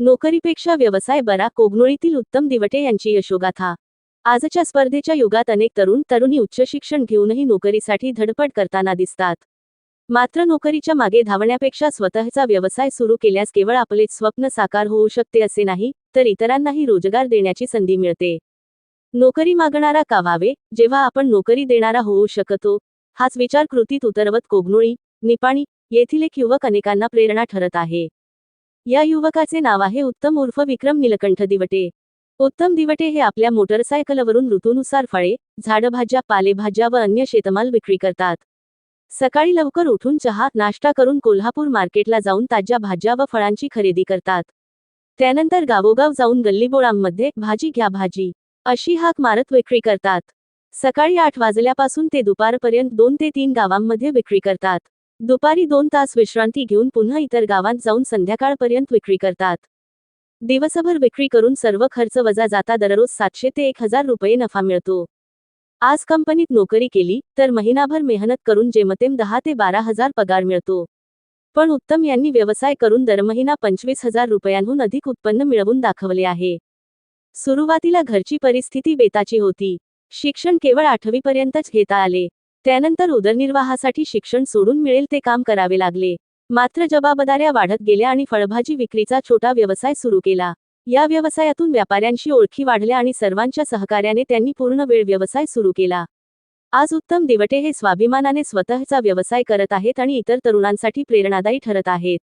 नोकरीपेक्षा व्यवसाय बरा कोगनोळीतील उत्तम दिवटे यांची यशोगाथा. आजच्या स्पर्धेच्या युगात अनेक तरुण तरुणी उच्च शिक्षण घेऊनही नोकरीसाठी धडपड करताना दिसतात. मात्र नोकरीच्या मागे धावण्यापेक्षा स्वतःचा व्यवसाय सुरू केल्यास केवळ आपलेच स्वप्न साकार होऊ शकते असे नाही तर इतरांनाही रोजगार देण्याची संधी मिळते. नोकरी मागणारा का व्हावे? जेव्हा आपण नोकरी देणारा होऊ शकतो हाच विचार कृतीत उतरवत कोगनोळी निपाणी येथील एक युवक अनेकांना प्रेरणा ठरत आहे. या युवकाचे नाव आहे उत्तम उर्फ विक्रम निलकंठ दिवटे. उत्तम दिवटे हे आपल्या मोटरसायकलवरून ऋतूनुसार फळे झाडभाज्या पालेभाज्या व अन्य शेतमाल विक्री करतात. सकाळी लवकर उठून चहा नाश्ता करून कोल्हापूर मार्केटला जाऊन ताज्या भाज्या व फळांची खरेदी करतात. त्यानंतर गावोगाव जाऊन गल्लीबोळांमध्ये भाजी घ्या भाजी अशी हाक मारत विक्री करतात. सकाळी आठ वाजल्यापासून ते दुपारपर्यंत दोन ते तीन गावांमध्ये विक्री करतात. दुपारी दोन तास विश्रांती घेऊन पुन्हा इतर गावांत जाऊन संध्याकाळपर्यंत विक्री करतात. दिवसभर विक्री करून सर्व खर्च वजा जाता दररोज सातशे ते एक हजार रुपये नफा मिळतो. आज कंपनीत नोकरी केली तर महिनाभर मेहनत करून जेमतेम दहा ते बारा हजार पगार मिळतो. पण उत्तम यांनी व्यवसाय करून दरमहिना पंचवीस हजार रुपयांहून अधिक उत्पन्न मिळवून दाखवले आहे. सुरुवातीला घरची परिस्थिती बेताची होती. शिक्षण केवळ आठवीपर्यंतच घेता आले. त्यानंतर उदरनिर्वाहासाठी शिक्षण सोडून मिळेल ते काम करावे लागले. मात्र जबाबदाऱ्या वाढत गेल्या आणि फळभाजी विक्रीचा छोटा व्यवसाय सुरू केला. या व्यवसायातून व्यापाऱ्यांशी ओळखी वाढल्या आणि सर्वांच्या सहकार्याने त्यांनी पूर्ण वेळ व्यवसाय सुरू केला. आज उत्तम दिवटे हे स्वाभिमानाने स्वतःचा व्यवसाय करत आहेत आणि इतर तरुणांसाठी प्रेरणादायी ठरत आहेत.